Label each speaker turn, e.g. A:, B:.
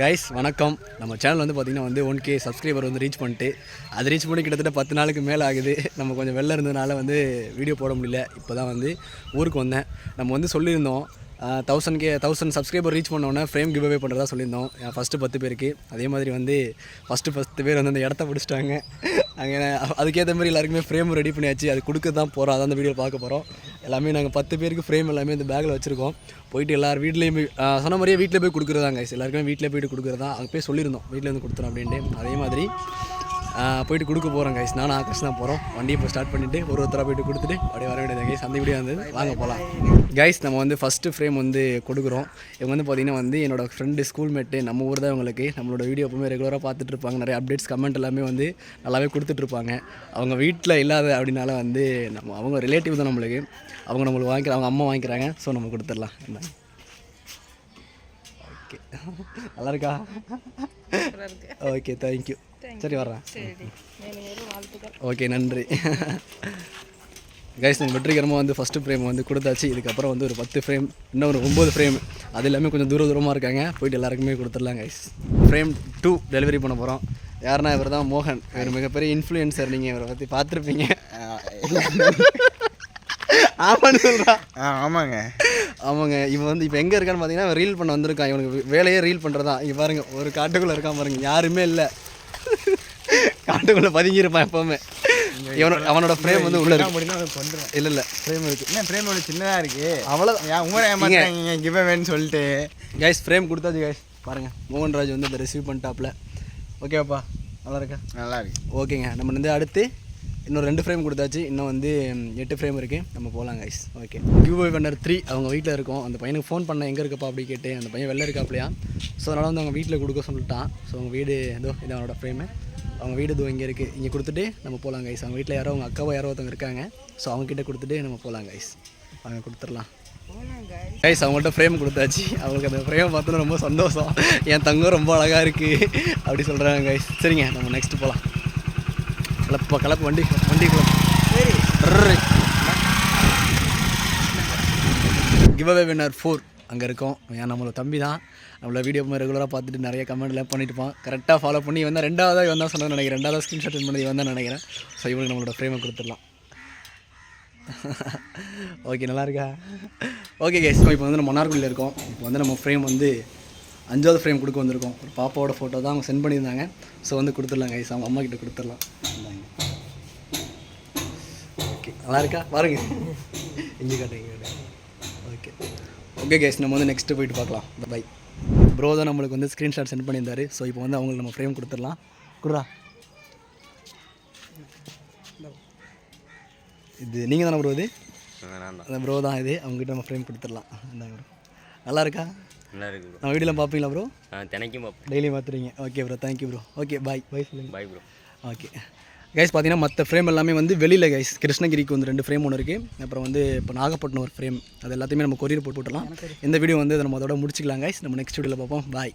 A: Guys வணக்கம். நம்ம channel வந்து பார்த்திங்கன்னா வந்து ஒன் கே சப்ஸ்கிரைபர் வந்து ரீச் பண்ணிட்டு அது ரீச் பண்ணி கிட்டத்தட்ட பத்து நாளுக்கு மேலே ஆகுது. நம்ம கொஞ்சம் வெளில இருந்ததுனால வந்து வீடியோ போட முடியல. இப்போ தான் வந்து ஊருக்கு வந்தேன். நம்ம வந்து சொல்லியிருந்தோம் thousand K thousand subscriber reach பண்ணோன்னே ஃப்ரேம் கிவ் அவே பண்ணுறதா சொல்லியிருந்தோம். ஃபஸ்ட்டு பத்து பேருக்கு. அதே மாதிரி வந்து ஃபஸ்ட்டு பத்து பேர் வந்து அந்த இடத்த பிடிச்சிட்டாங்க. அங்கே அதுக்கேற்ற மாதிரி எல்லாருக்குமே ஃப்ரேம் ரெடி பண்ணியாச்சு. அது கொடுக்க தான் போகிறோம் அதான் அந்த வீடியோ பார்க்க போகிறோம் எல்லாமே நாங்கள் பத்து பேருக்கு ஃப்ரேம் எல்லாமே இந்த பேக்கில் வச்சுருக்கோம். போயிட்டு எல்லார் வீட்லேயும் போய் சொன்ன மாதிரியே வீட்டில் போய் கொடுக்குறதாங்க எல்லாருக்குமே வீட்டில் போயிட்டு கொடுக்குறதா அங்கே போய் சொல்லியிருந்தோம். வீட்டில் இருந்து கொடுத்துறோம் அப்படின்ட்டு. அதே மாதிரி போயிட்டு கொடுக்க போகிறோம் கைஸ் நானும் ஆகாஷ் தான் போகிறோம் வண்டியை இப்போ ஸ்டார்ட் பண்ணிவிட்டு ஒரு ஒருத்தராக போயிட்டு கொடுத்துட்டு அப்படியே வர வேண்டியது கைஸ் அந்த வீடியோ வந்து வாங்க போகலாம் கைஸ் நம்ம வந்து ஃபஸ்ட்டு ஃப்ரேம் வந்து கொடுக்குறோம். இவங்க வந்து பார்த்திங்கன்னா வந்து என்னோட ஃப்ரெண்டு ஸ்கூல்மேட்டு நம்ம ஊர் தான் இவங்களுக்கு. நம்மளோட வீடியோ எப்பவுமே ரெகுலராக பார்த்துட்டு இருப்பாங்க. நிறைய அப்டேட்ஸ் கமெண்ட் எல்லாமே வந்து நல்லாவே கொடுத்துட்ருப்பாங்க அவங்க வீட்டில் இல்லாத அப்படின்னால வந்து நம்ம அவங்க ரிலேட்டிவ் தான் நம்மளுக்கு. அவங்க நம்மளுக்கு வாங்கிக்கிறாங்க அவங்க அம்மா வாங்கிக்கிறாங்க. ஸோ நம்ம கொடுத்துடலாம். என்ன ஓகே. நல்லா இருக்கா? ஓகே தேங்க்யூ சரி வர்றேன். ஓகே நன்றி. கைஸ் நீங்கள் வெற்றிகரமாக வந்து ஃபஸ்ட்டு ஃப்ரேம் வந்து கொடுத்தாச்சு. இதுக்கப்புறம் வந்து ஒரு பத்து ஃப்ரேம் இன்னும் ஒரு ஒம்பது ஃப்ரேம் அது எல்லாமே கொஞ்சம் தூர தூரமாக இருக்காங்க. போயிட்டு எல்லாருக்குமே கொடுத்துடலாம் கைஸ் ஃப்ரேம் டூ டெலிவரி பண்ண போகிறோம் யாருன்னா இவர் தான் மோகன். இவர் மிகப்பெரிய இன்ஃப்ளூயன்சர் நீங்கள் இவரை பற்றி பார்த்துருப்பீங்க. ஆமான்னு சொல்கிறா
B: ஆ ஆமாங்க.
A: ஆமாங்க இவன் வந்து இப்போ எங்கே இருக்கான்னு பார்த்தீங்கன்னா ரீல் பண்ண வந்திருக்கான். இவனுக்கு வேலையே ரீல் பண்ணுறதா இங்கே பாருங்க ஒரு காட்டுக்குள்ளே இருக்கான் பாருங்க யாருமே இல்லை. காட்டுக்குள்ளே பதுங்கியிருப்பான் எப்போவுமே. இவனோட அவனோட ஃப்ரேம் வந்து உள்ள இருக்கு. இல்லை இல்லை. ஃப்ரேம் இருக்கு.
B: என்ன பிரேம் ஒன்று சின்னதாக இருக்கு?
A: அவ்வளோ
B: ஏன் உங்களை ஏமாத்தாங்க கிவ் வேணும்னு சொல்லிட்டு.
A: கைஸ் ஃப்ரேம் கொடுத்தாச்சு கைஸ் பாருங்க மோகன்ராஜ் வந்து அதை ரிசீவ் பண்ணிட்டாப்ல ஓகேவாப்பா நல்லா இருக்கா?
B: நல்லா இருக்கு.
A: ஓகேங்க நம்ம வந்து அடுத்து இன்னும் ரெண்டு ஃப்ரேம் கொடுத்தாச்சு. இன்னும் வந்து எட்டு ஃப்ரேம் இருக்குது நம்ம போகலாம் கைஸ் ஓகே கிவ் அவே பண்ணர் த்ரீ அவங்க வீட்டில் இருக்கோம். அந்த பையனுக்கு ஃபோன் பண்ண எங்கே இருக்கப்பா அப்படி கேட்டு அந்த பையன் வெளில இருக்காப்லையா? ஸோ அதனால் வந்து அவங்க வீட்டில் கொடுக்க சொல்லிட்டான். ஸோ அவங்க வீடு இதோ இது அவனோட ஃப்ரேமு அவங்க வீடு இதோ இங்கே இருக்குது இங்கே கொடுத்துட்டு நம்ம போகலாம் கைஸ் அவங்க வீட்டில் யாரோ அவங்க அக்காவோ யாரோ ஒருத்தவங்க இருக்காங்க. ஸோ அவங்க கிட்ட கொடுத்துட்டு நம்ம போகலாம் கைஸ் அவங்க கொடுத்துடலாம். கைஸ் அவங்கள்ட்ட ஃப்ரேம் கொடுத்தாச்சு. அவங்களுக்கு அந்த ஃப்ரேம் பார்த்தோன்னா ரொம்ப சந்தோஷம். என் தங்கம் ரொம்ப அழகாக இருக்குது அப்படி சொல்கிறாங்க கைஸ் சரிங்க நம்ம நெக்ஸ்ட் போகலாம் கலப்பு கலப்பு வண்டி வண்டி சரி கிவ் அவே வின்னர் ஃபோர் அங்கே இருக்கோம். ஏன் நம்மளோட தம்பி தான். நம்மள வீடியோ ரெகுலராக பார்த்துட்டு நிறைய கமெண்ட்லாம் பண்ணிட்டுப்பான் கரெக்டாக ஃபாலோ பண்ணி இவன் தான் ரெண்டாவதாக இவன் தான் நினைக்கிறேன். ரெண்டாவது ஸ்க்ரீன்ஷாட் பண்ணது இவன் தான் நினைக்கிறேன். ஸோ இவனுக்கு நம்மளோட ஃப்ரேமை கொடுத்துடலாம். ஓகே நல்லா இருக்கா? ஓகே கேஸ் இப்போ வந்து நம்ம மன்னார்குடியில் இருக்கோம். இப்போ வந்து நம்ம ஃப்ரேம் வந்து அஞ்சாவது ஃப்ரேம் கொடுக்க வந்திருக்கோம். ஒரு பாப்பாவோட ஃபோட்டோ தான் அவங்க சென்ட் பண்ணியிருந்தாங்க. ஸோ வந்து கொடுத்துடலாம் கைஸ் அவங்க அம்மா கிட்ட கொடுத்துடலாம். ஓகே நல்லா இருக்கா? பாருங்க. இங்கே காட்டு இங்கே காட்டு. ஓகே ஓகே கேஸ் நம்ம வந்து நெக்ஸ்ட்டு போயிட்டு பார்க்கலாம். பை ப்ரோ தான் நம்மளுக்கு வந்து ஸ்க்ரீன்ஷாட் சென்ட் பண்ணியிருந்தாரு. ஸோ இப்போ வந்து அவங்களுக்கு நம்ம ஃப்ரேம் கொடுத்துடலாம். குடுறா. இது நீங்கள் தானே ப்ரோ இது? அந்த ப்ரோ தான் இது. அவங்ககிட்ட நம்ம ஃப்ரேம் கொடுத்துடலாம். நல்லா இருக்கா?
C: நல்லா இருக்கு ப்ரோ
A: நம்ம வீடியோலாம் பார்ப்பீங்களா ப்ரோ
C: ஆ தினைக்கும் பார்ப்போம்.
A: Daily பார்த்துறீங்க okay bro thank you bro okay bye bye சொல்லுங்கள்
C: பாய் ப்ரோ
A: ஓகே கைஸ் பார்த்தீங்கன்னா மற்ற ஃப்ரேம் எல்லாமே வந்து வெளியில் கைஸ் கிருஷ்ணகிரிக்கு வந்து ரெண்டு ஃப்ரேம் ஒன்று இருக்குது அப்புறம் வந்து இப்போ நாகப்பட்டினம் ஒரு ஃப்ரேம் அது எல்லாத்தையுமே நம்ம கொரியர் போட்டு விட்டலாம் இந்த வீடியோ வந்து நம்ம அதோட முடிச்சிக்கலாம் கைஸ் நம்ம நெக்ஸ்ட் வீடியோவில் பார்ப்போம். பாய்